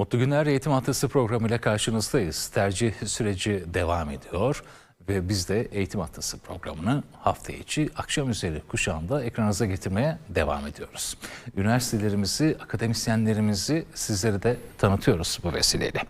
Mutlu Günler Eğitim Haftası programıyla karşınızdayız. Tercih süreci devam ediyor ve biz de Eğitim Haftası programını hafta içi akşam üzeri kuşağında ekranınıza getirmeye devam ediyoruz. Üniversitelerimizi, akademisyenlerimizi sizlere de tanıtıyoruz bu vesileyle.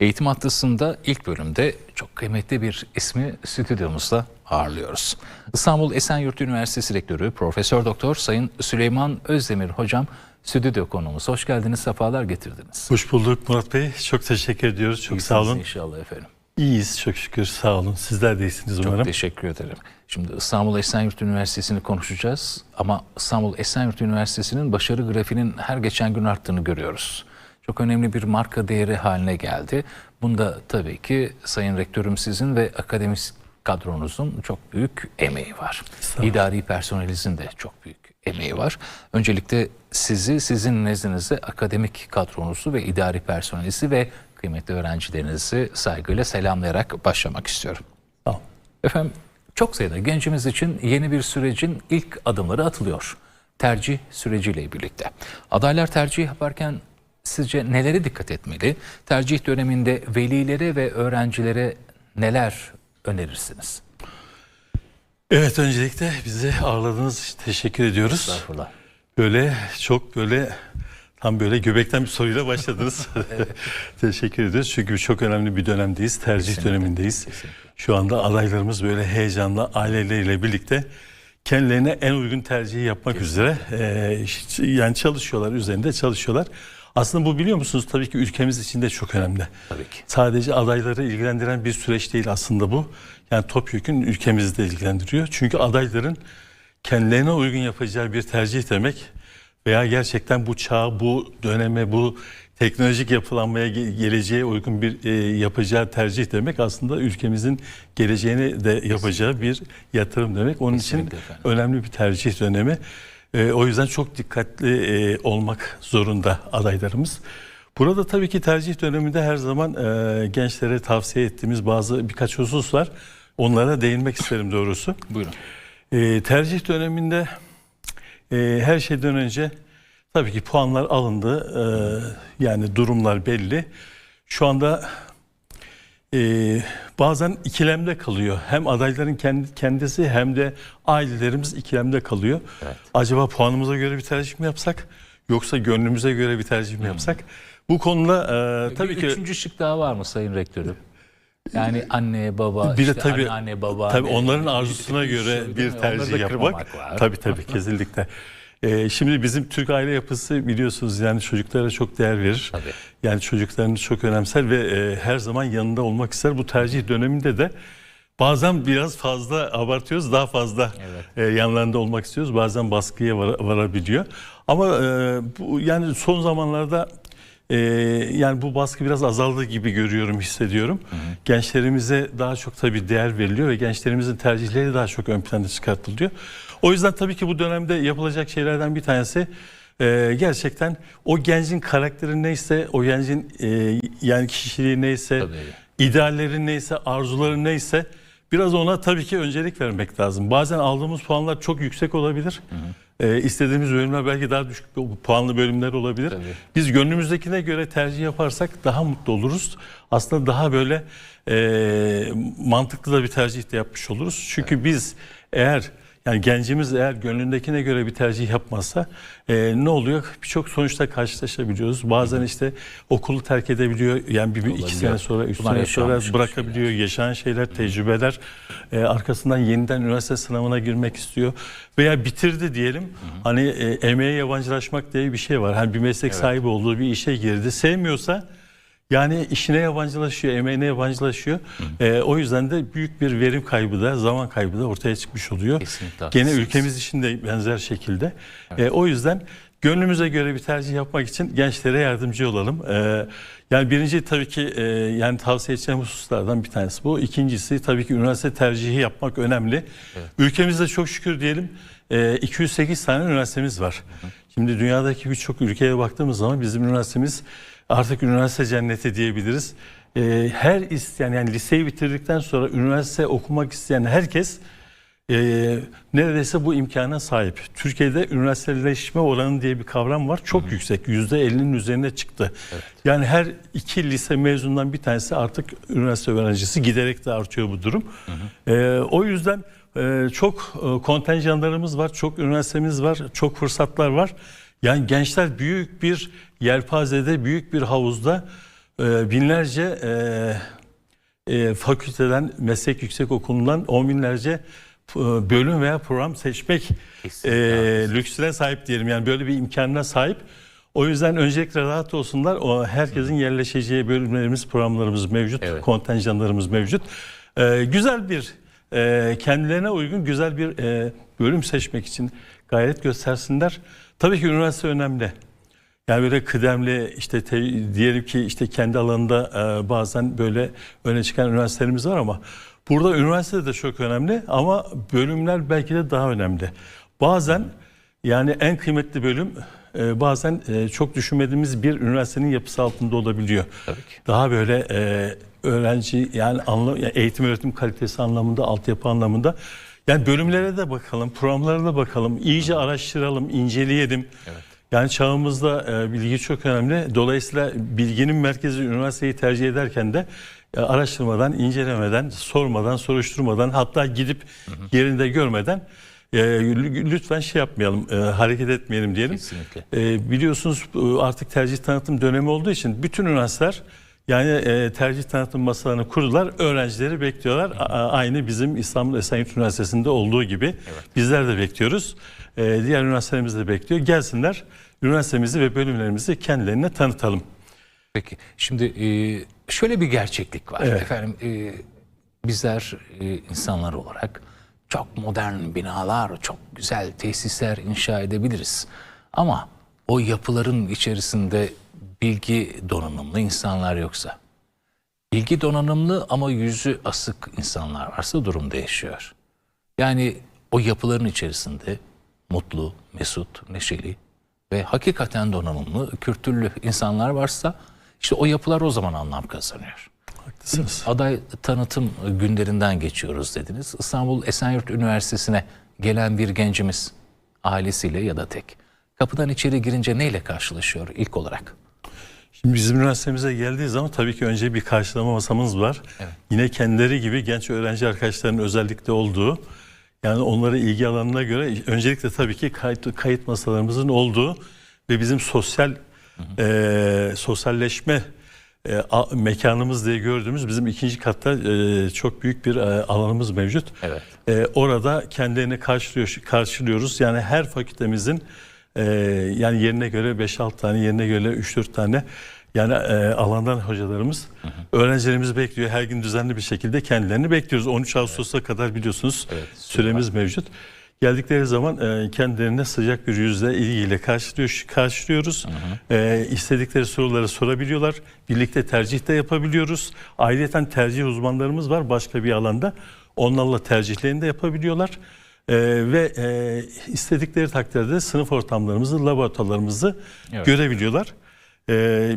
Eğitim Haftası'nda ilk bölümde çok kıymetli bir ismi stüdyomuzda ağırlıyoruz. İstanbul Esenyurt Üniversitesi Rektörü Profesör Doktor Sayın Süleyman Özdemir Hocam stüdyo konuğumuz. Hoş geldiniz, sefalar getirdiniz. Hoş bulduk Murat Bey. Çok teşekkür ediyoruz. Çok sağ olun. İnşallah efendim. İyiyiz çok şükür. Sağ olun. Sizler de iyisiniz Çok umarım. teşekkür ederim. Şimdi İstanbul Esenyurt Üniversitesi'ni konuşacağız ama İstanbul Esenyurt Üniversitesi'nin başarı grafiğinin her geçen gün arttığını görüyoruz. Çok önemli bir marka değeri haline geldi. Bunda tabii ki Sayın Rektörüm sizin ve akademik kadronuzun çok büyük emeği var. İdari personelinizin de çok büyük emeği var. Öncelikle sizi, sizin nezdinizde akademik kadronuzu ve idari personelinizi ve kıymetli öğrencilerinizi saygıyla selamlayarak başlamak istiyorum. Olun. Efendim çok sayıda gencimiz için yeni bir sürecin ilk adımları atılıyor. Tercih süreciyle birlikte. Adaylar tercih yaparken sizce nelere dikkat etmeli? Tercih döneminde velilere ve öğrencilere neler önerirsiniz? Evet öncelikle bizi ağırladığınız için teşekkür ediyoruz. Estağfurullah. Böyle çok böyle tam böyle göbekten bir soruyla başladınız. teşekkür ediyoruz. Çünkü çok önemli bir dönemdeyiz. Tercih Kesinlikle, dönemindeyiz. kesinlikle. Şu anda adaylarımız böyle heyecanla aileleriyle birlikte kendilerine en uygun tercihi yapmak üzere e, yani çalışıyorlar, üzerinde çalışıyorlar. Aslında bu biliyor musunuz tabii ki ülkemiz için de çok önemli. Tabii ki. Sadece adayları ilgilendiren bir süreç değil aslında bu. Yani topyekün ülkemizi de ilgilendiriyor. Çünkü adayların kendilerine uygun yapacağı bir tercih demek veya gerçekten bu çağa, bu döneme, bu teknolojik yapılanmaya, ge- geleceğe uygun bir e, yapacağı tercih demek aslında ülkemizin geleceğine de yapacağı bir yatırım demek. Onun Kesinlikle için efendim. önemli bir tercih dönemi. E, o yüzden çok dikkatli e, olmak zorunda adaylarımız. Burada tabii ki tercih döneminde her zaman e, gençlere tavsiye ettiğimiz bazı birkaç husus var. Onlara değinmek isterim doğrusu. Buyurun. E, tercih döneminde e, her şeyden önce tabii ki puanlar alındı. E, yani durumlar belli. Şu anda e, bazen ikilemde kalıyor. Hem adayların kendi, kendisi hem de ailelerimiz ikilemde kalıyor. Evet. Acaba puanımıza göre bir tercih mi yapsak? Yoksa gönlümüze göre bir tercih mi yapsak? Bu konuda e, tabii bir ki üçüncü şık daha var mı Sayın Rektörüm? Yani anne, baba, bir de işte tabii anneanne, baba. tabii onların arzusuna göre değil bir tercih yapmak. Tabii tabii kesinlikle. Ee, şimdi bizim Türk aile yapısı biliyorsunuz yani çocuklara çok değer verir. Tabii. Yani çocuklarını çok önemser ve e, her zaman yanında olmak ister. Bu tercih döneminde de bazen biraz fazla abartıyoruz, daha fazla Evet. e, yanlarında olmak istiyoruz. Bazen baskıya var- varabiliyor. Ama e, bu yani son zamanlarda e, yani bu baskı biraz azaldı gibi görüyorum, hissediyorum. Gençlerimize daha çok tabii değer veriliyor ve gençlerimizin tercihleri daha çok ön plana çıkartılıyor. O yüzden tabii ki bu dönemde yapılacak şeylerden bir tanesi e, gerçekten o gencin karakteri neyse, o gencin e, yani kişiliği neyse, Tabii. idealleri neyse, arzuları neyse biraz ona tabii ki öncelik vermek lazım. Bazen aldığımız puanlar çok yüksek olabilir. Ee, istediğimiz bölümler belki daha düşük puanlı bölümler olabilir. Tabii. Biz gönlümüzdekine göre tercih yaparsak daha mutlu oluruz. Aslında daha böyle e, mantıklı da bir tercih de yapmış oluruz. Çünkü biz eğer yani gencimiz eğer gönlündekine göre bir tercih yapmazsa e, ne oluyor? Birçok sonuçta karşılaşabiliyoruz. Bazen işte okulu terk edebiliyor. Yani bir, bir iki sene sonra, üç Bunlar sene sonra bırakabiliyor. Yaşanan şeyler, tecrübeler. E, arkasından yeniden üniversite sınavına girmek istiyor. Veya bitirdi diyelim. Hani e, emeğe yabancılaşmak diye bir şey var. Hani bir meslek sahibi olduğu bir işe girdi. Sevmiyorsa yani işine yabancılaşıyor, emeğine yabancılaşıyor. E, o yüzden de büyük bir verim kaybı da, zaman kaybı da ortaya çıkmış oluyor. Kesinlikle Gene haklısınız. ülkemiz için de benzer şekilde. E, o yüzden gönlümüze göre bir tercih yapmak için gençlere yardımcı olalım. E, yani birinci tabii ki e, yani tavsiye edeceğim hususlardan bir tanesi bu. İkincisi tabii ki üniversite tercihi yapmak önemli. Ülkemizde çok şükür diyelim e, 208 tane üniversitemiz var. Şimdi dünyadaki birçok ülkeye baktığımız zaman bizim üniversitemiz artık üniversite cenneti diyebiliriz. E, her isteyen yani liseyi bitirdikten sonra üniversite okumak isteyen herkes e, neredeyse bu imkana sahip. Türkiye'de üniversiteleşme oranı diye bir kavram var. Çok yüksek. %50'nin üzerine çıktı. Yani her iki lise mezunundan bir tanesi artık üniversite öğrencisi giderek de artıyor bu durum. E, o yüzden e, çok e, kontenjanlarımız var, çok üniversitemiz var, çok fırsatlar var. Yani gençler büyük bir yelpazede, büyük bir havuzda e, binlerce e, e, fakülteden, meslek yüksek okulundan on binlerce bölüm veya program seçmek lüksüne sahip diyelim. Yani böyle bir imkanına sahip. O yüzden öncelikle rahat olsunlar. O herkesin yerleşeceği bölümlerimiz, programlarımız mevcut, Evet. kontenjanlarımız mevcut. E, güzel bir e, kendilerine uygun güzel bir e, bölüm seçmek için gayret göstersinler. Tabii ki üniversite önemli. Yani böyle kıdemli işte te- diyelim ki işte kendi alanında e, bazen böyle öne çıkan üniversitelerimiz var ama burada üniversite de çok önemli ama bölümler belki de daha önemli. Bazen yani en kıymetli bölüm e, bazen e, çok düşünmediğimiz bir üniversitenin yapısı altında olabiliyor. Tabii ki. Daha böyle e, öğrenci yani, anla, yani eğitim öğretim kalitesi anlamında, altyapı anlamında yani bölümlere de bakalım, programlara da bakalım, iyice araştıralım, inceleyelim. Yani çağımızda e, bilgi çok önemli. Dolayısıyla bilginin merkezi üniversiteyi tercih ederken de e, araştırmadan, incelemeden, sormadan, soruşturmadan hatta gidip yerinde görmeden e, lü- lütfen şey yapmayalım, e, hareket etmeyelim diyelim. Kesinlikle. E, biliyorsunuz artık tercih tanıtım dönemi olduğu için bütün üniversiteler yani e, tercih tanıtım masalarını kurdular. Öğrencileri bekliyorlar. A- a- aynı bizim İstanbul Esenyurt Üniversitesi'nde olduğu gibi. Bizler de bekliyoruz. E, diğer üniversitelerimiz de bekliyor. Gelsinler üniversitemizi ve bölümlerimizi kendilerine tanıtalım. Peki şimdi e, şöyle bir gerçeklik var. Evet. Efendim e, bizler e, insanlar olarak çok modern binalar, çok güzel tesisler inşa edebiliriz. Ama o yapıların içerisinde bilgi donanımlı insanlar yoksa, bilgi donanımlı ama yüzü asık insanlar varsa durum değişiyor. Yani o yapıların içerisinde mutlu, mesut, neşeli ve hakikaten donanımlı, kültürlü insanlar varsa işte o yapılar o zaman anlam kazanıyor. Haklısınız. Aday tanıtım günlerinden geçiyoruz dediniz. İstanbul Esenyurt Üniversitesi'ne gelen bir gencimiz ailesiyle ya da tek kapıdan içeri girince neyle karşılaşıyor ilk olarak? Şimdi bizim üniversitemize geldiği zaman tabii ki önce bir karşılama masamız var. Yine kendileri gibi genç öğrenci arkadaşların özellikle olduğu yani onlara ilgi alanına göre öncelikle tabii ki kayıt, kayıt masalarımızın olduğu ve bizim sosyal e, sosyalleşme e, a- mekanımız diye gördüğümüz bizim ikinci katta e, çok büyük bir e, alanımız mevcut. Evet. E, orada kendilerini karşılıyor, karşılıyoruz. Yani her fakültemizin e, yani yerine göre 5-6 tane, yerine göre 3-4 tane yani e, alandan hocalarımız, öğrencilerimiz bekliyor. Her gün düzenli bir şekilde kendilerini bekliyoruz. 13 Ağustos'a kadar biliyorsunuz Evet, süremiz mevcut. Geldikleri zaman e, kendilerine sıcak bir yüzle ilgiyle karşılıyor, karşılıyoruz. E, istedikleri soruları sorabiliyorlar. Birlikte tercih de yapabiliyoruz. Ayrıca tercih uzmanlarımız var başka bir alanda. Onlarla tercihlerini de yapabiliyorlar. E, ve e, istedikleri takdirde sınıf ortamlarımızı, laboratuvarlarımızı Evet. görebiliyorlar. E,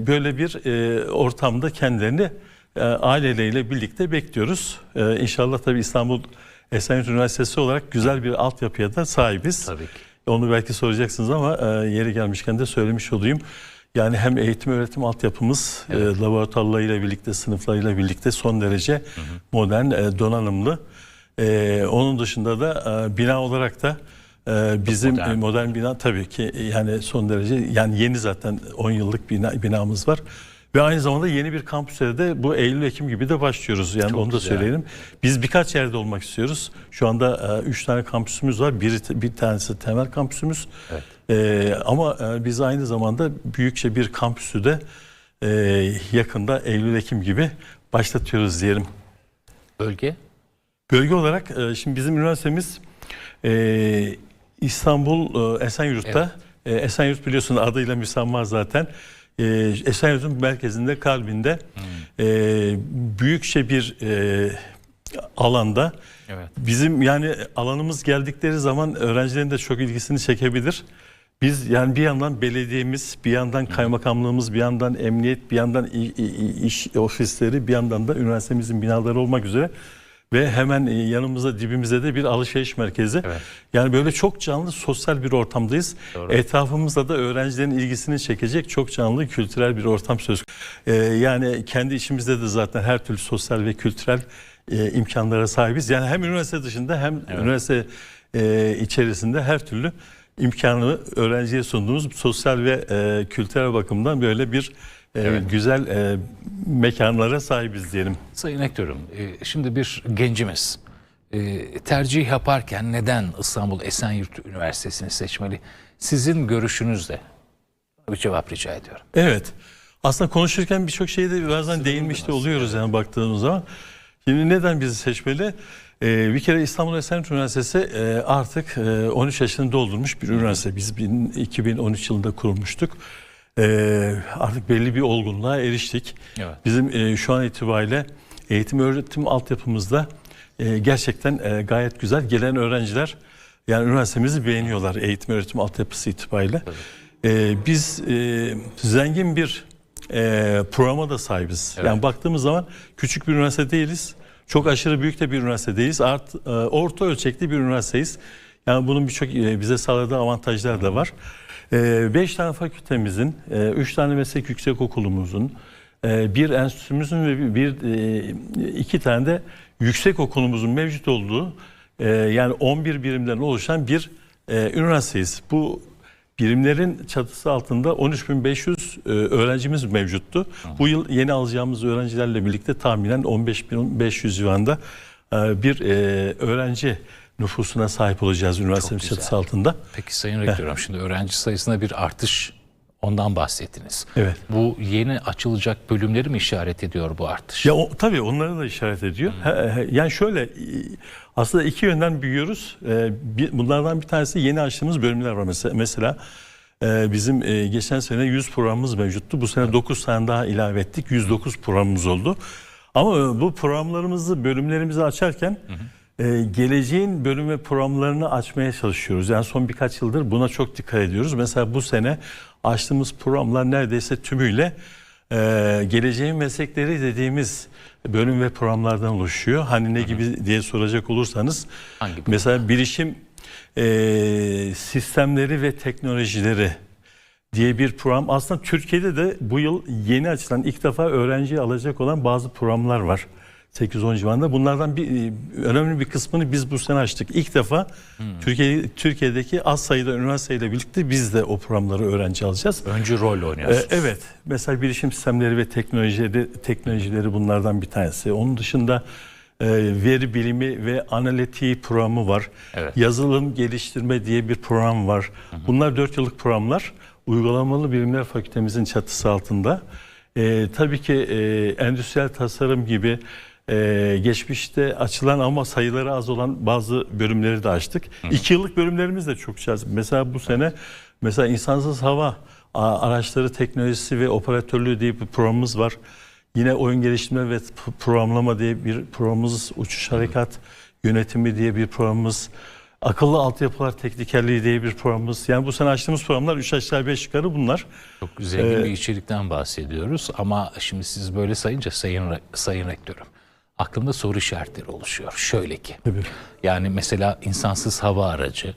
böyle bir e, ortamda kendilerini e, aileleriyle birlikte bekliyoruz. E, inşallah tabii İstanbul Esenyurt Üniversitesi olarak güzel bir altyapıya da sahibiz. Tabii ki. Onu belki soracaksınız ama e, yeri gelmişken de söylemiş olayım. Yani hem eğitim öğretim altyapımız e, laboratuvarlarıyla birlikte, sınıflarıyla birlikte son derece modern, e, donanımlı. E, onun dışında da e, bina olarak da e, bizim modern. modern. modern bina tabii ki e, yani son derece yani yeni zaten 10 yıllık bina, binamız var. Ve aynı zamanda yeni bir kampüse de bu Eylül-Ekim gibi de başlıyoruz. Yani Çok onu da güzel. söyleyelim. Biz birkaç yerde olmak istiyoruz. Şu anda 3 tane kampüsümüz var. Bir, bir tanesi temel kampüsümüz. Evet. E, ama e, biz aynı zamanda büyükçe bir kampüsü de e, yakında Eylül-Ekim gibi başlatıyoruz diyelim. Bölge? Bölge olarak e, şimdi bizim üniversitemiz e, İstanbul e, Esenyurt'ta. E, Esenyurt biliyorsun adıyla müsamma zaten. E, Esenyurt'un merkezinde, kalbinde e, büyükçe bir e, alanda. Evet. Bizim yani alanımız geldikleri zaman öğrencilerin de çok ilgisini çekebilir. Biz yani bir yandan belediyemiz, bir yandan kaymakamlığımız, bir yandan emniyet, bir yandan iş ofisleri, bir yandan da üniversitemizin binaları olmak üzere ve hemen e, yanımızda dibimizde de bir alışveriş merkezi. Evet. Yani böyle çok canlı sosyal bir ortamdayız. Doğru. Etrafımızda da öğrencilerin ilgisini çekecek çok canlı kültürel bir ortam söz Ee, yani kendi içimizde de zaten her türlü sosyal ve kültürel e, imkanlara sahibiz. Yani hem üniversite dışında hem üniversite e, içerisinde her türlü imkanı öğrenciye sunduğumuz sosyal ve e, kültürel bakımdan böyle bir Evet. güzel e, mekanlara sahibiz diyelim. Sayın Rektörüm, e, şimdi bir gencimiz e, tercih yaparken neden İstanbul Esenyurt Üniversitesi'ni seçmeli? Sizin görüşünüzle bir cevap rica ediyorum. Evet. Aslında konuşurken birçok şeye de bazen değinmiş de oluyoruz yani baktığımız zaman. Şimdi neden bizi seçmeli? Ee, bir kere İstanbul Esenyurt Üniversitesi e, artık e, 13 yaşını doldurmuş bir üniversite. Biz bin- 2013 yılında kurmuştuk. Ee, artık belli bir olgunluğa eriştik. Evet. Bizim e, şu an itibariyle eğitim öğretim altyapımızda e, gerçekten e, gayet güzel. Gelen öğrenciler yani üniversitemizi beğeniyorlar eğitim öğretim altyapısı itibariyle. E, biz e, zengin bir e, programa da sahibiz. Evet. Yani baktığımız zaman küçük bir üniversite değiliz. Çok aşırı büyük de bir üniversite değiliz. Art, e, orta ölçekli bir üniversiteyiz. Yani bunun birçok e, bize sağladığı avantajlar da var. E, beş tane fakültemizin, e, üç tane meslek yüksekokulumuzun, e, bir enstitümüzün ve bir, e, iki tane de yüksek okulumuzun mevcut olduğu e, yani 11 birimden oluşan bir e, üniversiteyiz. Bu birimlerin çatısı altında 13.500 e, öğrencimiz mevcuttu. Bu yıl yeni alacağımız öğrencilerle birlikte tahminen 15.500 civarında e, bir e, öğrenci nüfusuna sahip olacağız üniversitemiz güzel. çatısı altında. Peki Sayın Rektörüm şimdi öğrenci sayısında bir artış ondan bahsettiniz. Evet. Bu yeni açılacak bölümleri mi işaret ediyor bu artış? Ya o, tabii onları da işaret ediyor. He- Yani şöyle aslında iki yönden büyüyoruz. E, bir- Bunlardan bir tanesi yeni açtığımız bölümler var mesela. Mesela bizim e, geçen sene 100 programımız mevcuttu. Bu sene 9 tane daha ilave ettik. 109 programımız oldu. Ama bu programlarımızı, bölümlerimizi açarken e, geleceğin bölüm ve programlarını açmaya çalışıyoruz. Yani son birkaç yıldır buna çok dikkat ediyoruz. Mesela bu sene açtığımız programlar neredeyse tümüyle e, geleceğin meslekleri dediğimiz bölüm ve programlardan oluşuyor. Hani ne gibi diye soracak olursanız Hangi bölüm? mesela bilişim e, sistemleri ve teknolojileri diye bir program. Aslında Türkiye'de de bu yıl yeni açılan ilk defa öğrenci alacak olan bazı programlar var. 8-10 civarında. Bunlardan bir e, önemli bir kısmını biz bu sene açtık. İlk defa Türkiye Türkiye'deki az sayıda üniversiteyle birlikte biz de o programları öğrenci alacağız. Öncü rol Ee, oynuyorsunuz. evet. Mesela bilişim sistemleri ve teknolojileri teknolojileri bunlardan bir tanesi. Onun dışında e, veri bilimi ve analitiği programı var. Evet. Yazılım geliştirme diye bir program var. Bunlar 4 yıllık programlar. Uygulamalı Bilimler Fakültemizin çatısı altında. E, tabii ki e, endüstriyel tasarım gibi e, geçmişte açılan ama sayıları az olan bazı bölümleri de açtık. 2 yıllık bölümlerimiz de çok cazip. Mesela bu sene mesela insansız hava araçları teknolojisi ve operatörlüğü diye bir programımız var. Yine oyun geliştirme ve programlama diye bir programımız, uçuş harekat yönetimi diye bir programımız, akıllı altyapılar teknikerliği diye bir programımız. Yani bu sene açtığımız programlar 3 aşağı 5 yukarı bunlar. Çok zengin Ee, bir içerikten bahsediyoruz ama şimdi siz böyle sayınca Sayın, Sayın Rektörüm aklımda soru işaretleri oluşuyor. Şöyle ki Tabii. yani mesela insansız hava aracı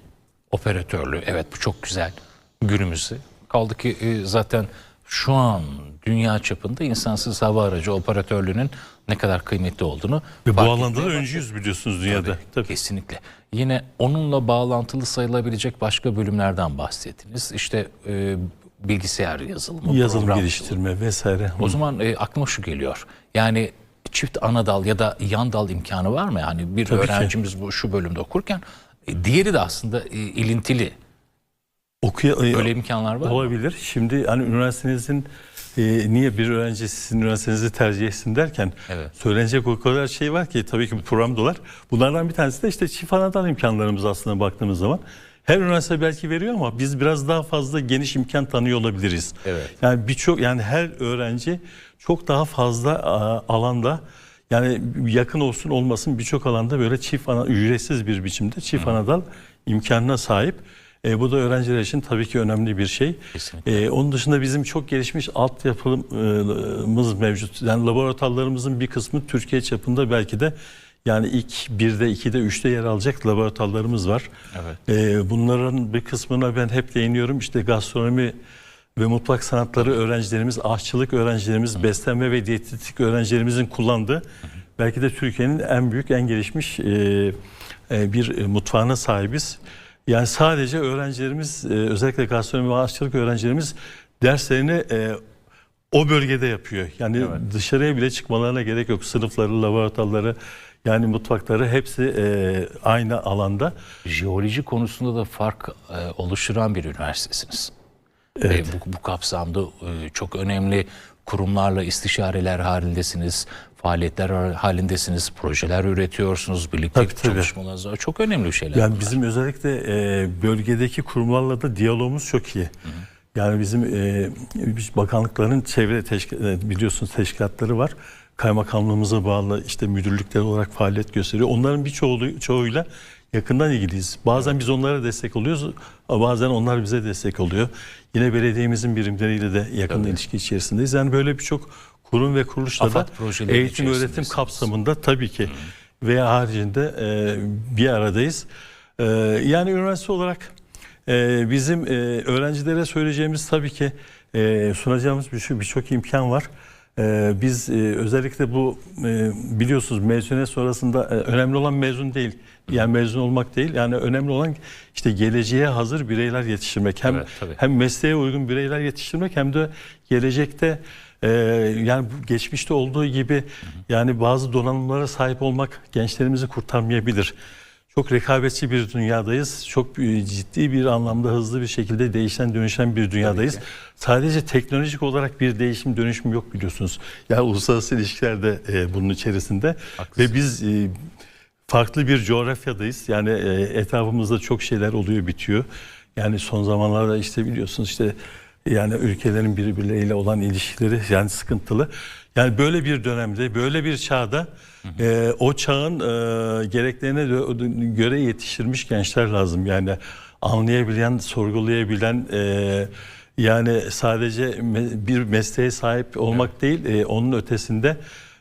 operatörlüğü evet bu çok güzel günümüzde. Kaldı ki e, zaten şu an dünya çapında insansız hava aracı operatörlüğünün ne kadar kıymetli olduğunu Ve bu alanda da öncüyüz biliyorsunuz dünyada. Tabii, Tabii. Kesinlikle. Yine onunla bağlantılı sayılabilecek başka bölümlerden bahsettiniz. İşte e, bilgisayar yazılımı, Yazılım geliştirme vesaire. O zaman e, aklıma şu geliyor. Yani çift ana dal ya da yan dal imkanı var mı? Yani bir Tabii ki. öğrencimiz bu şu bölümde okurken e, diğeri de aslında e, ilintili. Okuya, e, Öyle imkanlar var mı? Olabilir. Şimdi hani üniversitenizin e, niye bir öğrenci sizin üniversitenizi tercih etsin derken Evet. söylenecek o kadar şey var ki tabii ki bu program dolar. Bunlardan bir tanesi de işte çift anadan imkanlarımız aslında baktığımız zaman. Her üniversite belki veriyor ama biz biraz daha fazla geniş imkan tanıyor olabiliriz. Evet. Yani birçok yani her öğrenci çok daha fazla a, alanda yani yakın olsun olmasın birçok alanda böyle çift ana ücretsiz bir biçimde çift anadal imkanına sahip. E, bu da öğrenciler için tabii ki önemli bir şey. Kesinlikle. E, onun dışında bizim çok gelişmiş altyapımız mevcut. Yani laboratuvarlarımızın bir kısmı Türkiye çapında belki de Yani ilk 1'de, 2'de, 3'te yer alacak laboratuvarlarımız var. Evet. Ee, bunların bir kısmına ben hep değiniyorum. İşte gastronomi ve mutfak sanatları öğrencilerimiz, aşçılık öğrencilerimiz, beslenme ve diyetetik öğrencilerimizin kullandığı belki de Türkiye'nin en büyük, en gelişmiş e, e, bir e, mutfağına sahibiz. Yani sadece öğrencilerimiz, özellikle gastronomi ve aşçılık öğrencilerimiz derslerini o bölgede yapıyor. Yani Evet. dışarıya bile çıkmalarına gerek yok. Sınıfları, laboratuvarları, yani mutfakları hepsi e, aynı alanda. Jeoloji konusunda da fark e, oluşturan bir üniversitesiniz. E, bu, bu kapsamda e, çok önemli kurumlarla istişareler halindesiniz, faaliyetler halindesiniz, projeler üretiyorsunuz, birlikte Tabii, tabii. çalışmalarınız var. Çok önemli şeyler. Yani bunlar. bizim özellikle e, bölgedeki kurumlarla da diyalogumuz çok iyi. Yani bizim e, biz bakanlıkların çevre teşkil, e, biliyorsunuz teşkilatları var. Kaymakamlığımıza bağlı işte müdürlükler olarak faaliyet gösteriyor. Onların birçoğu çoğuyla yakından ilgiliyiz. Bazen biz onlara destek oluyoruz, bazen onlar bize destek oluyor. Yine belediyemizin birimleriyle de yakın ilişki içerisindeyiz. Yani böyle birçok kurum ve kuruluşla da AFAD eğitim öğretim kapsamında tabii ki veya haricinde e, bir aradayız. E, yani üniversite olarak e, bizim e, öğrencilere söyleyeceğimiz tabii ki e, sunacağımız bir birçok imkan var. E, biz e, özellikle bu e, biliyorsunuz mezuniyet sonrasında e, önemli olan mezun değil. Yani mezun olmak değil. Yani önemli olan işte geleceğe hazır bireyler yetiştirmek. Hem Evet, tabii. hem mesleğe uygun bireyler yetiştirmek hem de gelecekte e, yani bu geçmişte olduğu gibi yani bazı donanımlara sahip olmak gençlerimizi kurtarmayabilir. Çok rekabetçi bir dünyadayız. Çok e, ciddi bir anlamda hızlı bir şekilde değişen dönüşen bir dünyadayız. Sadece teknolojik olarak bir değişim dönüşüm yok biliyorsunuz. Yani uluslararası ilişkilerde e, bunun içerisinde Haklısın. ve biz e, farklı bir coğrafyadayız. Yani e, etrafımızda çok şeyler oluyor bitiyor. Yani son zamanlarda işte biliyorsunuz işte yani ülkelerin birbirleriyle olan ilişkileri yani sıkıntılı. Yani böyle bir dönemde, böyle bir çağda e, o çağın e, gereklerine göre yetiştirmiş gençler lazım. Yani anlayabilen, sorgulayabilen, e, yani sadece bir mesleğe sahip olmak değil, e, onun ötesinde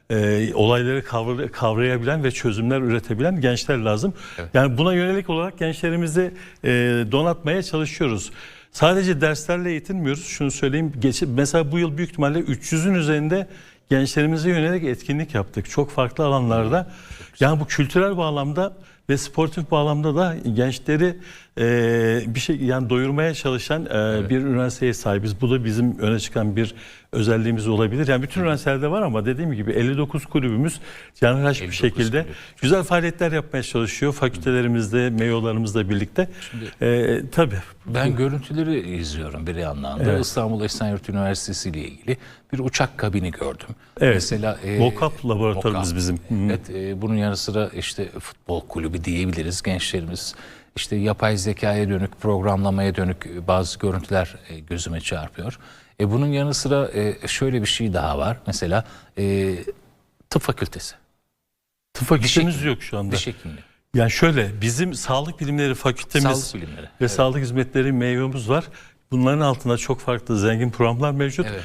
e, olayları kavra- kavrayabilen ve çözümler üretebilen gençler lazım. Yani buna yönelik olarak gençlerimizi e, donatmaya çalışıyoruz. Sadece derslerle eğitilmiyoruz. Şunu söyleyeyim. Geç, mesela bu yıl büyük ihtimalle 300'ün üzerinde gençlerimize yönelik etkinlik yaptık. Çok farklı alanlarda. Yani bu kültürel bağlamda ve sportif bağlamda da gençleri e, bir şey yani doyurmaya çalışan e, bir üniversiteye sahibiz. Bu da bizim öne çıkan bir özelliğimiz olabilir. Yani bütün üniversitelerde var ama dediğim gibi 59 kulübümüz canhıraş bir 59 şekilde kulüp. güzel faaliyetler yapmaya çalışıyor. Fakültelerimizde, meyolarımızla birlikte. E, tabii. Ben görüntüleri izliyorum bir yandan da. Evet. İstanbul Esenyurt Üniversitesi ile ilgili bir uçak kabini gördüm. Evet. Mesela e, Mockup laboratuvarımız bizim. Evet, e, bunun yanı sıra işte futbol kulübü diyebiliriz gençlerimiz. İşte yapay zekaya dönük, programlamaya dönük bazı görüntüler e, gözüme çarpıyor. E, bunun yanı sıra e, şöyle bir şey daha var. Mesela e, tıp fakültesi, Tıp fakültemiz yok şu anda. diş hekimliği, Yani şöyle bizim sağlık bilimleri fakültemiz sağlık bilimleri. ve sağlık hizmetleri meyvemiz var. Bunların altında çok farklı zengin programlar mevcut. Evet.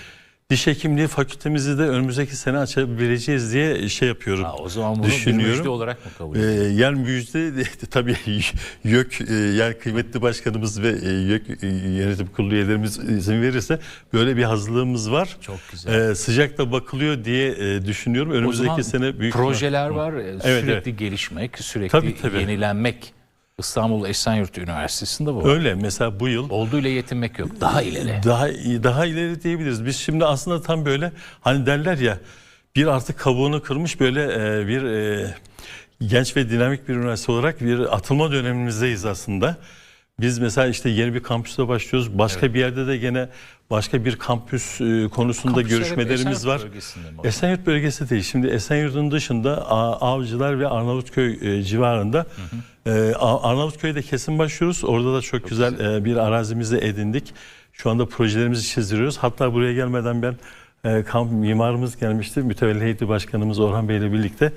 Diş hekimliği fakültemizi de önümüzdeki sene açabileceğiz diye şey yapıyorum. Ha, o zaman bunu düşünüyorum. müjde olarak mı kabul Ee, ediyorsun? yani müjde tabii YÖK e, yani kıymetli başkanımız ve e, YÖK e, yönetim kurulu üyelerimiz izin verirse böyle bir hazırlığımız var. Çok güzel. Ee, sıcakta bakılıyor diye e, düşünüyorum. Önümüzdeki sene büyük projeler var. Evet, sürekli gelişmek, sürekli Tabii, tabii. yenilenmek. İstanbul Esenyurt Üniversitesi'nde bu. öyle mesela bu yıl Olduğuyla yetinmek yok. Daha ileri. Daha daha ileri diyebiliriz. Biz şimdi aslında tam böyle hani derler ya bir artık kabuğunu kırmış böyle e, bir e, genç ve dinamik bir üniversite olarak bir atılma dönemimizdeyiz aslında. Biz mesela işte yeni bir kampüste başlıyoruz. Başka bir yerde de gene başka bir kampüs e, konusunda Kampüsler görüşmelerimiz var. Esenyurt bölgesi değil. Şimdi Esenyurt'un dışında A- Avcılar ve Arnavutköy e, civarında. E, Arnavutköy'de kesin başlıyoruz. Orada da çok, güzel, e, bir arazimizi edindik. Şu anda projelerimizi çizdiriyoruz. Hatta buraya gelmeden ben e, kamp mimarımız gelmişti. Mütevelli heyeti başkanımız Orhan Bey ile birlikte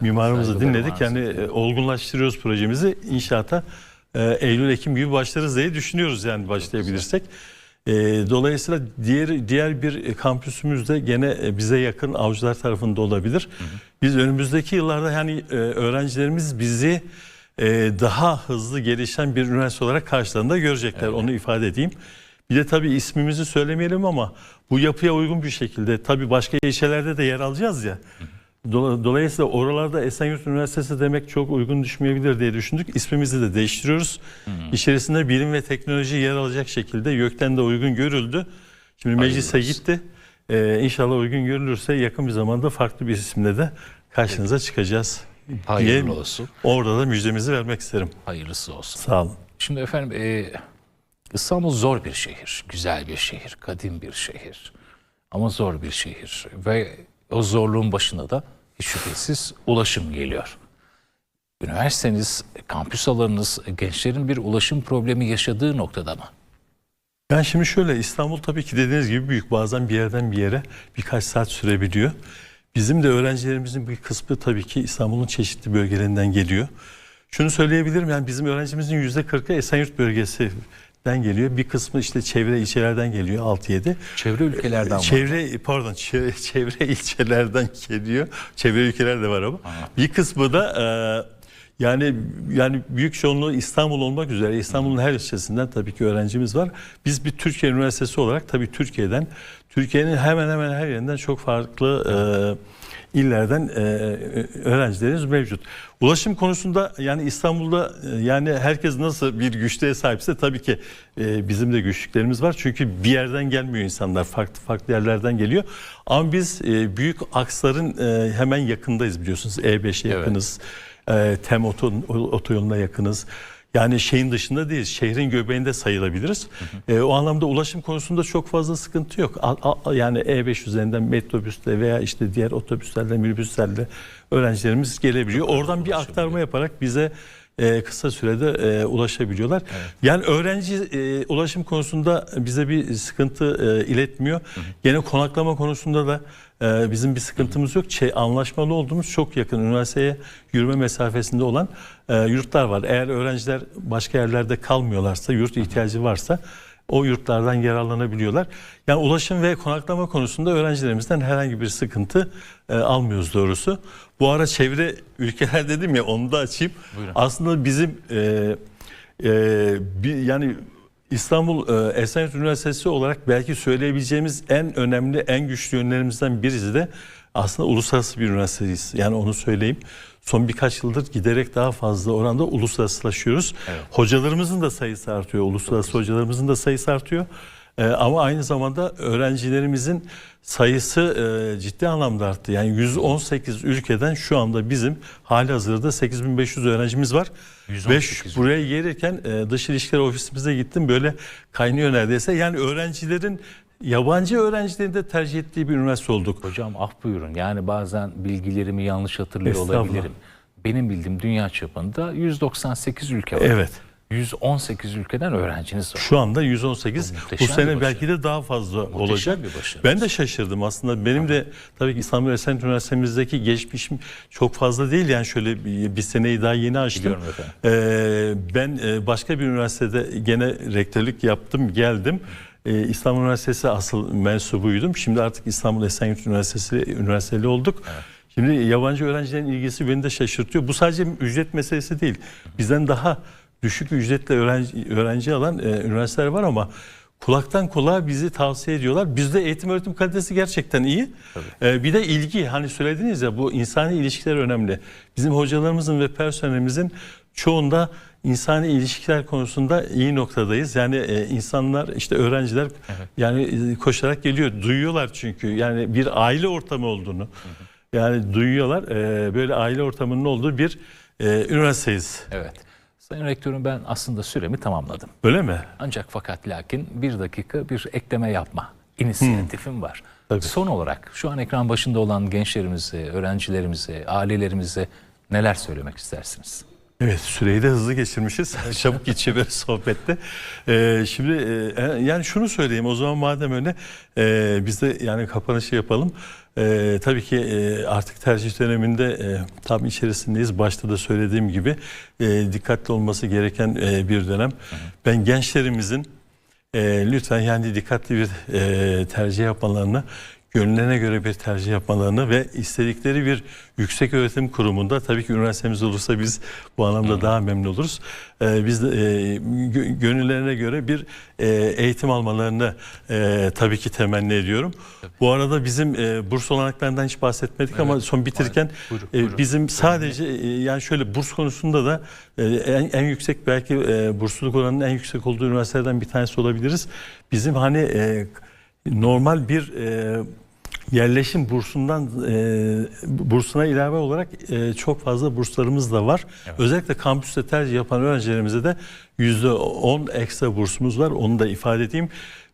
mimarımızı saygılarımı dinledik. Yani e, olgunlaştırıyoruz projemizi. İnşaata e, Eylül Ekim gibi başlarız diye düşünüyoruz yani başlayabilirsek. E, dolayısıyla diğer diğer bir kampüsümüz de gene e, bize yakın avcılar tarafında olabilir. Biz önümüzdeki yıllarda yani e, öğrencilerimiz bizi e, daha hızlı gelişen bir üniversite olarak karşılarında görecekler. Onu ifade edeyim. Bir de tabii ismimizi söylemeyelim ama bu yapıya uygun bir şekilde tabii başka ilçelerde de yer alacağız ya. Dola- Dolayısıyla oralarda Esenyurt Üniversitesi demek çok uygun düşmeyebilir diye düşündük. İsmimizi de değiştiriyoruz. İçerisinde bilim ve teknoloji yer alacak şekilde YÖK'ten de uygun görüldü. Şimdi meclise olsun. gitti. Ee, inşallah uygun görülürse yakın bir zamanda farklı bir isimle de karşınıza çıkacağız. Hayırlı diye olsun. Orada da müjdemizi vermek isterim. Hayırlısı olsun. Sağ olun. Şimdi efendim e, İstanbul zor bir şehir, güzel bir şehir, kadim bir şehir. Ama zor bir şehir ve o zorluğun başında da hiç şüphesiz ulaşım geliyor. Üniversiteniz, kampüs alanınız gençlerin bir ulaşım problemi yaşadığı noktada mı? Ben şimdi şöyle İstanbul tabii ki dediğiniz gibi büyük. Bazen bir yerden bir yere birkaç saat sürebiliyor. Bizim de öğrencilerimizin bir kısmı tabii ki İstanbul'un çeşitli bölgelerinden geliyor. Şunu söyleyebilirim yani bizim öğrencimizin yüzde 40'ı Esenyurt bölgesinden geliyor. Bir kısmı işte çevre ilçelerden geliyor 6-7. Çevre ülkelerden var. Çevre pardon çevre, çevre ilçelerden geliyor. Çevre ülkeler de var ama. Bir kısmı da e, yani yani büyük çoğunluğu İstanbul olmak üzere İstanbul'un her ilçesinden tabii ki öğrencimiz var. Biz bir Türkiye Üniversitesi olarak tabii Türkiye'den Türkiye'nin hemen hemen her yerinden çok farklı e, illerden e, öğrencilerimiz mevcut. Ulaşım konusunda yani İstanbul'da e, yani herkes nasıl bir güçlüğe sahipse tabii ki e, bizim de güçlüklerimiz var. Çünkü bir yerden gelmiyor insanlar farklı farklı yerlerden geliyor. Ama biz e, büyük aksların e, hemen yakındayız biliyorsunuz. E5'e yakınız. E, Tem oto, otoyoluna yakınız. Yani şeyin dışında değil, şehrin göbeğinde sayılabiliriz. E, o anlamda ulaşım konusunda çok fazla sıkıntı yok. A- a- yani E5 üzerinden metrobüsle veya işte diğer otobüslerle, minibüslerle öğrencilerimiz gelebiliyor. Oradan bir aktarma yaparak bize e, kısa sürede e, ulaşabiliyorlar. Yani öğrenci e, ulaşım konusunda bize bir sıkıntı e, iletmiyor. Gene konaklama konusunda da e, bizim bir sıkıntımız yok. Şey, anlaşmalı olduğumuz çok yakın üniversiteye yürüme mesafesinde olan e, yurtlar var. Eğer öğrenciler başka yerlerde kalmıyorlarsa, yurt ihtiyacı varsa o yurtlardan yararlanabiliyorlar. Yani ulaşım ve konaklama konusunda öğrencilerimizden herhangi bir sıkıntı e, almıyoruz doğrusu. Bu ara çevre ülkeler dedim ya onu da açayım. Buyurun. Aslında bizim e, e, bir, yani İstanbul e, Esenyurt Üniversitesi olarak belki söyleyebileceğimiz en önemli, en güçlü yönlerimizden birisi de aslında uluslararası bir üniversiteyiz. Yani onu söyleyeyim. Son birkaç yıldır giderek daha fazla oranda uluslararasılaşıyoruz. Evet. Hocalarımızın da sayısı artıyor. Uluslararası hocalarımızın da sayısı artıyor. Ee, ama aynı zamanda öğrencilerimizin sayısı e, ciddi anlamda arttı. Yani 118 ülkeden şu anda bizim hali hazırda 8500 öğrencimiz var. Ve 118 şu- buraya gelirken e, dış ilişkiler ofisimize gittim böyle kaynıyor neredeyse. Yani öğrencilerin yabancı öğrencilerin de tercih ettiği bir üniversite olduk. Hocam af buyurun. Yani bazen bilgilerimi yanlış hatırlıyor olabilirim. Benim bildiğim dünya çapında 198 ülke var. Evet. 118 ülkeden öğrenciniz var. Şu anda 118. Bu muhteşem sene belki de daha fazla olacak. bir başarı. Ben de şaşırdım aslında. Benim de tabii ki İstanbul Esenyurt Üniversitemizdeki geçmişim çok fazla değil. Yani şöyle bir, bir seneyi daha yeni açtım. Ee, ben e, başka bir üniversitede gene rektörlük yaptım, geldim. Ee, İstanbul Üniversitesi asıl mensubuydum. Şimdi artık İstanbul Esenyurt Üniversitesi üniversiteli olduk. Şimdi yabancı öğrencilerin ilgisi beni de şaşırtıyor. Bu sadece ücret meselesi değil. Bizden daha düşük ücretle öğrenci, öğrenci alan e, üniversiteler var ama kulaktan kulağa bizi tavsiye ediyorlar. Bizde eğitim öğretim kalitesi gerçekten iyi. E, bir de ilgi hani söylediniz ya bu insani ilişkiler önemli. Bizim hocalarımızın ve personelimizin çoğunda insani ilişkiler konusunda iyi noktadayız. Yani e, insanlar işte öğrenciler yani e, koşarak geliyor. Duyuyorlar çünkü yani bir aile ortamı olduğunu. Yani duyuyorlar e, böyle aile ortamının olduğu bir e, üniversiteyiz. Evet. Sayın Rektörüm ben aslında süremi tamamladım. Öyle mi? Ancak fakat lakin bir dakika bir ekleme yapma inisiyatifim var. Tabii. Son olarak şu an ekran başında olan gençlerimize, öğrencilerimize, ailelerimize neler söylemek istersiniz? Evet süreyi de hızlı geçirmişiz. Çabuk geçiyor böyle sohbette. Ee, şimdi e, yani şunu söyleyeyim o zaman madem öyle e, biz de yani kapanışı yapalım. E, tabii ki e, artık tercih döneminde e, tam içerisindeyiz. Başta da söylediğim gibi e, dikkatli olması gereken e, bir dönem. Ben gençlerimizin e, lütfen yani dikkatli bir e, tercih yapmalarını, gönüllerine göre bir tercih yapmalarını ve istedikleri bir yüksek öğretim kurumunda tabii ki üniversitemiz olursa biz bu anlamda daha memnun oluruz. E, biz de e, gö- gönüllerine göre bir e, eğitim almalarını e, tabii ki temenni ediyorum. Bu arada bizim e, burs olanaklarından hiç bahsetmedik ama son bitirirken Buyurun, e, buyurun. bizim sadece e, yani şöyle burs konusunda da e, en, en yüksek belki e, bursluluk oranının en yüksek olduğu üniversitelerden bir tanesi olabiliriz. Bizim hani e, normal bir e, yerleşim bursundan e, bursuna ilave olarak e, çok fazla burslarımız da var. Özellikle kampüste tercih yapan öğrencilerimize de %10 ekstra bursumuz var. Onu da ifade edeyim.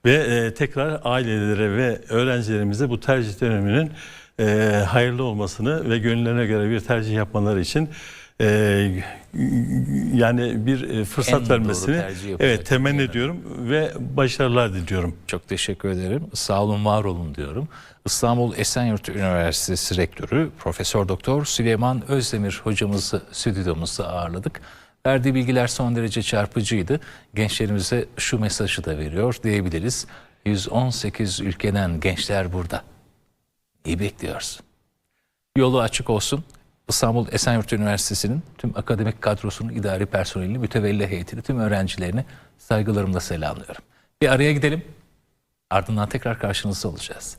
Ve e, tekrar ailelere ve öğrencilerimize bu tercih döneminin e, hayırlı olmasını ve gönüllerine göre bir tercih yapmaları için e, yani bir e, En fırsat doğru vermesini evet temenni yani. ediyorum ve başarılar diliyorum. Çok teşekkür ederim. Sağ olun, var olun diyorum. İstanbul Esenyurt Üniversitesi Rektörü Profesör Doktor Süleyman Özdemir hocamızı stüdyomuzda ağırladık. Verdiği bilgiler son derece çarpıcıydı. Gençlerimize şu mesajı da veriyor diyebiliriz. 118 ülkeden gençler burada. İyi bekliyoruz. Yolu açık olsun. İstanbul Esenyurt Üniversitesi'nin tüm akademik kadrosunu, idari personelini, mütevelli heyetini, tüm öğrencilerini saygılarımla selamlıyorum. Bir araya gidelim. Ardından tekrar karşınızda olacağız.